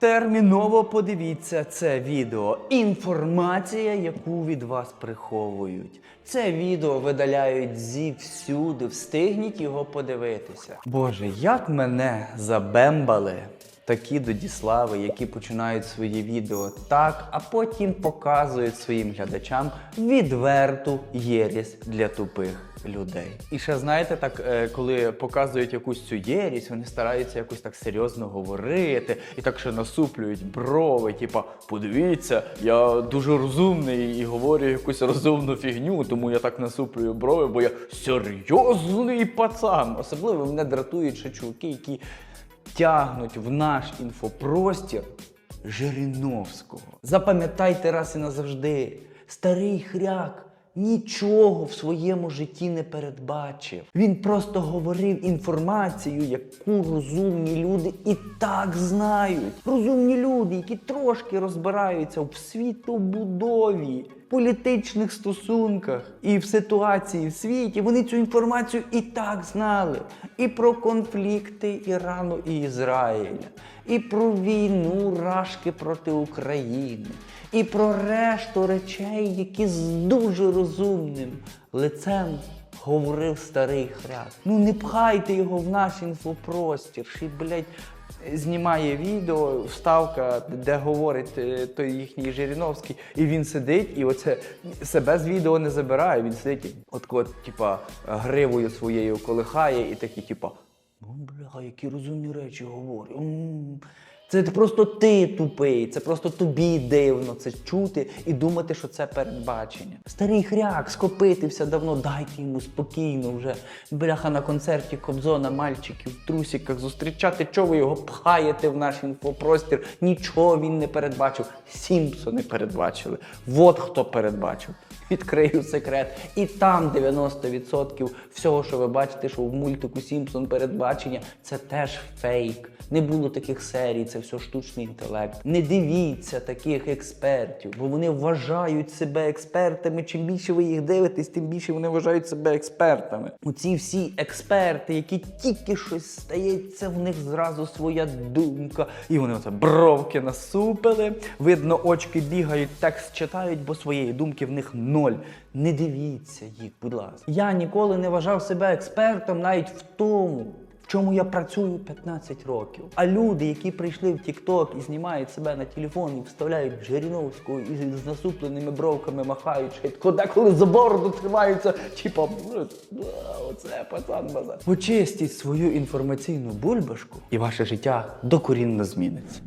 Терміново подивіться це відео. Інформація, яку від вас приховують. Це відео видаляють зі всюди. Встигніть його подивитися. Боже, як мене забембали такі додіслави, які починають свої відео так, а потім показують своїм глядачам відверту єрість для тупих людей. І ще знаєте, так е, коли показують якусь цю єрість, вони стараються якось так серйозно говорити і так ще насуплюють брови. Типа, подивіться, я дуже розумний і говорю якусь розумну фігню, тому я так насуплюю брови, бо я серйозний пацан. Особливо мене дратують ще чуваки, які тягнуть в наш інфопростір Жириновського. Запам'ятайте раз і назавжди, старий хряк нічого в своєму житті не передбачив. Він просто говорив інформацію, яку розумні люди і так знають. Розумні люди, які трошки розбираються в світобудові. Політичних стосунках і в ситуації в світі вони цю інформацію і так знали. І про конфлікти Ірану і Ізраїля, і про війну Рашки проти України, і про решту речей, які з дуже розумним лицем говорив старий хряк. Ну не пхайте його в наш інфопростір. Ще, блядь, знімає відео, вставка, де говорить е, той їхній Жириновський, і він сидить, і оце себе з відео не забирає. Він сидить, от, от типа, гривою своєю колихає, і такий, типа, ну бля, які розумні речі говорю. Це просто ти тупий, це просто тобі дивно це чути і думати, що це передбачення. Старий хряк скопитився давно, дайте йому спокійно вже. Бляха на концерті Кобзона, мальчиків в трусіках зустрічати. Чого ви його пхаєте в наш інфопростір? Нічого він не передбачив. Сімпсони передбачили. Вот хто передбачив. Відкрию секрет. І там 90% всього, що ви бачите, що в мультику Сімпсон передбачення, це теж фейк. Не було таких серій, це все штучний інтелект. Не дивіться таких експертів, бо вони вважають себе експертами. Чим більше ви їх дивитесь, тим більше вони вважають себе експертами. Оці всі експерти, які тільки щось стається, в них зразу своя думка. І вони оце бровки насупили. Видно, очки бігають, текст читають, бо своєї думки в них ноль. Не дивіться їх, будь ласка. Я ніколи не вважав себе експертом навіть в тому. Чому я працюю 15 років. А люди, які прийшли в TikTok і знімають себе на телефон і вставляють Жириновську і з насупленими бровками махають швидко, деколи за бороду тримаються, типа, «Ну, оце пацан базар. Почистіть свою інформаційну бульбашку, і ваше життя докорінно зміниться.